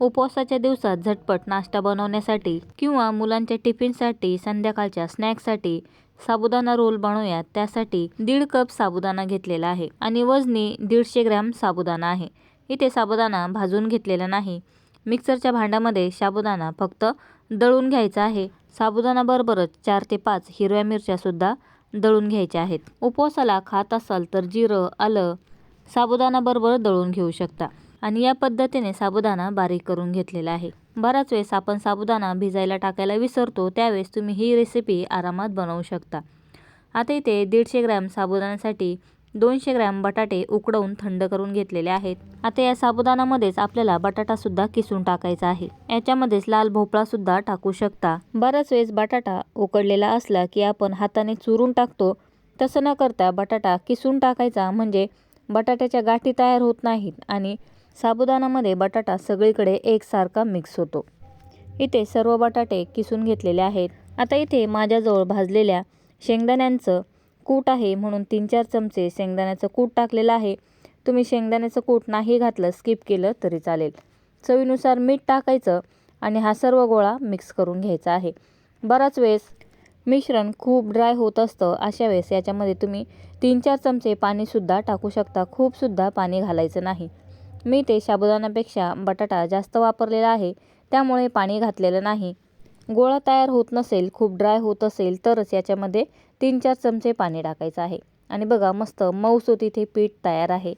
उपवासाच्या दिवसात झटपट नाश्ता बनवण्यासाठी किंवा मुलांच्या टिफिनसाठी संध्याकाळच्या स्नॅक्ससाठी साबुदाणा रोल बनवूयात त्यासाठी दीड कप साबुदाणा घेतलेला आहे आणि वजनी दीडशे ग्रॅम साबुदाणा आहे. इथे साबुदाणा भाजून घेतलेला नाही. मिक्सरच्या भांड्यामध्ये साबुदाणा फक्त दळून घ्यायचा आहे. साबुदाणाबरोबरच चार ते पाच हिरव्या मिरच्यासुद्धा दळून घ्यायच्या आहेत. उपवासाला खात असाल तर जिरं आलं साबुदाणाबरोबर दळून घेऊ शकता. आणि या पद्धतीने साबुदाणा बारीक करून घेतलेला आहे. बराच वेळेस आपण साबुदाणा भिजायला टाकायला विसरतो त्यावेळेस तुम्ही ही रेसिपी आरामात बनवू शकता. आता इथे दीडशे ग्रॅम साबुदाण्यासाठी दोनशे ग्रॅम बटाटे उकडवून थंड करून घेतलेले आहेत. आता या साबुदाणामध्येच आपल्याला बटाटासुद्धा किसून टाकायचा आहे. याच्यामध्येच लाल भोपळासुद्धा टाकू शकता. बराच वेळेस बटाटा उकडलेला असला की आपण हाताने चुरून टाकतो तसं न करता बटाटा किसून टाकायचा म्हणजे बटाट्याच्या गाठी तयार होत नाहीत आणि साबुदाणामध्ये बटाटा सगळीकडे एकसारखा मिक्स होतो. इथे सर्व बटाटे किसून घेतलेले आहेत. आता इथे माझ्याजवळ भाजलेल्या शेंगदाण्यांचं कूट आहे म्हणून तीन चार चमचे शेंगदाण्याचं कूट टाकलेलं आहे. तुम्ही शेंगदाण्याचं कूट नाही घातलं स्किप केलं तरी चालेल. चवीनुसार मीठ टाकायचं आणि हा सर्व गोळा मिक्स करून घ्यायचा आहे. बराच वेळेस मिश्रण खूप ड्राय होत असतं अशा वेळेस याच्यामध्ये तुम्ही तीन चार चमचे पाणीसुद्धा टाकू शकता. खूपसुद्धा पाणी घालायचं नाही. मी ते साबुदाण्यापेक्षा बटाटा जास्त वापरलेला आहे त्यामुळे पाणी घातलेलं नाही. गोळा तयार होत नसेल खूप ड्राय होत असेल तरच याच्यामध्ये तीन चार चमचे पाणी टाकायचं आहे. आणि बघा मस्त मऊसूत इथे पीठ तयार आहे.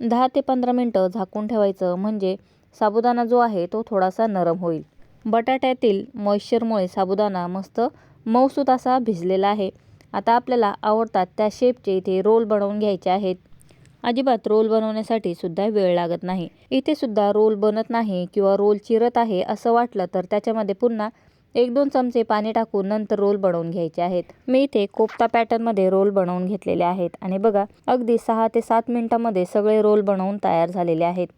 दहा ते पंधरा मिनटं झाकून ठेवायचं म्हणजे साबुदाणा जो आहे तो थोडासा नरम होईल. बटाट्यातील मॉइश्चरमुळे साबुदाणा मस्त मऊसूत असा भिजलेला आहे. आता आपल्याला आवडतात त्या शेपचे इथे रोल बनवून घ्यायचे आहेत. अजिबात रोल बनवण्यासाठी सुद्धा वेळ लागत नाही. इथे सुद्धा रोल बनत नाही किंवा रोल चिरत आहे असं वाटलं तर त्याच्यामध्ये पुन्हा एक दोन चमचे पाणी टाकून नंतर रोल बनवून घ्यायचे आहेत. मी इथे कोफ्ता पॅटर्नमध्ये रोल बनवून घेतलेले आहेत आणि बघा अगदी सहा ते सात मिनटामध्ये सगळे रोल बनवून तयार झालेले आहेत.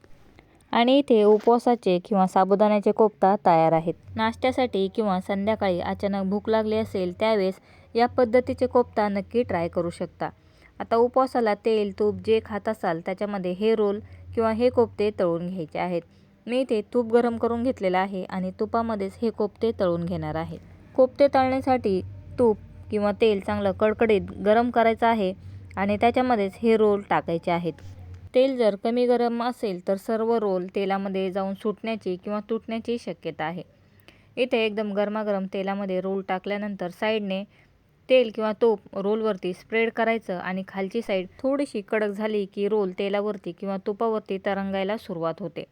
आणि इथे उपवासाचे किंवा साबुदाण्याचे कोफ्ता तयार आहेत. नाश्त्यासाठी किंवा संध्याकाळी अचानक भूक लागली असेल त्यावेळेस या पद्धतीचे कोफ्ता नक्की ट्राय करू शकता. आता उपवासाला तेल तूप जे खात असाल त्याच्यामध्ये हे रोल किंवा हे कोफ्ते तळून घ्यायचे आहेत. मी इथे तूप गरम करून घेतलेलं आहे आणि तुपामध्येच हे कोफ्ते तळून घेणार आहे. कोफ्ते तळण्यासाठी तूप किंवा तेल चांगलं कडकडीत गरम करायचं आहे आणि त्याच्यामध्येच हे रोल टाकायचे आहेत. तेल जर कमी गरम असेल तर सर्व रोल तेलामध्ये जाऊन सुटण्याची किंवा तुटण्याची शक्यता आहे. इथे एकदम गरमागरम तेलामध्ये रोल टाकल्यानंतर साईडने तेल किंवा तूप रोलवरती स्प्रेड करायचं आणि खालची साईड थोडीशी कडक झाली की रोल तेलावरती किंवा तुपावरती तरंगायला सुरुवात होते.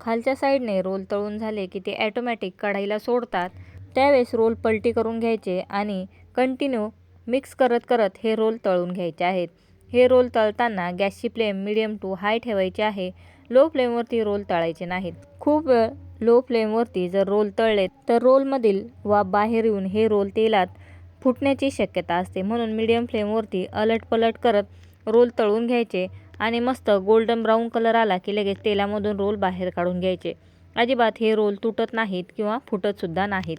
खालच्या साईडने रोल तळून झाले की ते ॲटोमॅटिक कढाईला सोडतात. त्यावेळेस रोल पलटी करून घ्यायचे आणि कंटिन्यू मिक्स करत करत हे रोल तळून घ्यायचे आहेत. हे रोल तळताना गॅसची फ्लेम मिडियम टू हाय ठेवायची आहे. लो फ्लेमवरती रोल तळायचे नाहीत. खूप वेळ लो फ्लेमवरती जर रोल तळले तर रोलमधील वा बाहेर येऊन हे रोल तेलात फुटण्याची शक्यता असते. म्हणून मीडियम फ्लेमवरती अलटपलट करत रोल तळून घ्यायचे आणि मस्त गोल्डन ब्राऊन कलर आला की लगेच तेलामधून रोल बाहेर काढून घ्यायचे. अजिबात हे रोल तुटत नाहीत किंवा फुटतसुद्धा नाहीत.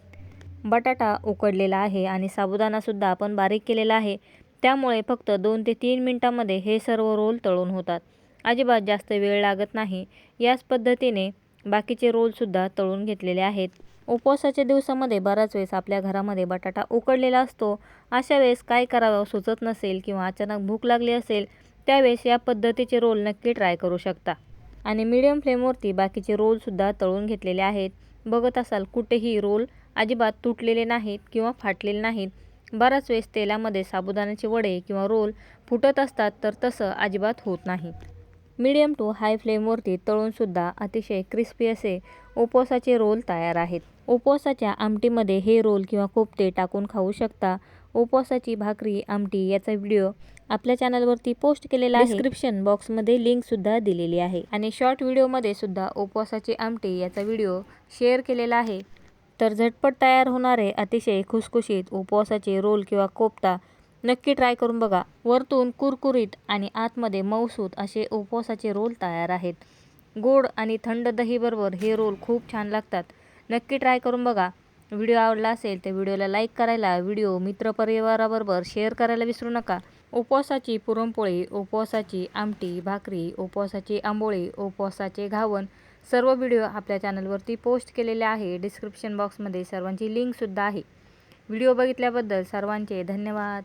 बटाटा उकडलेला आहे आणि साबुदाणासुद्धा आपण बारीक केलेला आहे. त्यामुळे फक्त दोन ते तीन मिनटामध्ये हे सर्व रोल तळून होतात. अजिबात जास्त वेळ लागत नाही. याच पद्धतीने बाकीचे रोलसुद्धा तळून घेतलेले आहेत. उपवासाच्या दिवसामध्ये बराच वेळेस आपल्या घरामध्ये बटाटा उकडलेला असतो. अशा वेळेस काय करावं सुचत नसेल किंवा अचानक भूक लागली असेल त्यावेळेस या पद्धतीचे रोल नक्की ट्राय करू शकता. आणि मीडियम फ्लेमवरती बाकीचे रोलसुद्धा तळून घेतलेले आहेत. बघत असाल कुठेही रोल अजिबात तुटलेले नाहीत किंवा फाटलेले नाहीत. बराच वेळेस तेलामध्ये साबुदाण्याचे वडे किंवा रोल फुटत असतात तर तसं अजिबात होत नाही. मीडियम टू हाय फ्लेमवरती तळूनसुद्धा अतिशय क्रिस्पी असे उपवासाचे रोल तयार आहेत. उपवासाच्या आमटीमध्ये हे रोल किंवा कोफ्ते टाकून खाऊ शकता. उपवासाची भाकरी आमटी याचा व्हिडिओ आपल्या चॅनलवरती पोस्ट केलेला आहे. डिस्क्रिप्शन बॉक्समध्ये लिंकसुद्धा दिलेली आहे. आणि शॉर्ट व्हिडिओमध्ये सुद्धा उपवासाची आमटी याचा व्हिडिओ शेअर केलेला आहे. तर झटपट तयार होणारे अतिशय खुसखुशीत उपवासाचे रोल किंवा कोफ्ता नक्की ट्राय करून बघा. वरतून कुरकुरीत आणि आतमध्ये मऊसूत असे उपवासाचे रोल तयार आहेत. गोड आणि थंड दहीबरोबर हे रोल खूप छान लागतात. नक्की ट्राय करून बघा. व्हिडिओ आवडला असेल तर व्हिडिओला लाईक करायला व्हिडिओ मित्रपरिवाराबरोबर शेअर करायला विसरू नका. उपवासाची पुरणपोळी उपवासाची आमटी भाकरी उपवासाची आंबोळी उपवासाचे घावण सर्व व्हिडिओ आपल्या चॅनलवरती पोस्ट केलेले आहे. डिस्क्रिप्शन बॉक्समध्ये सर्वांची लिंकसुद्धा आहे. व्हिडिओ बघितल्याबद्दल सर्वांचे धन्यवाद.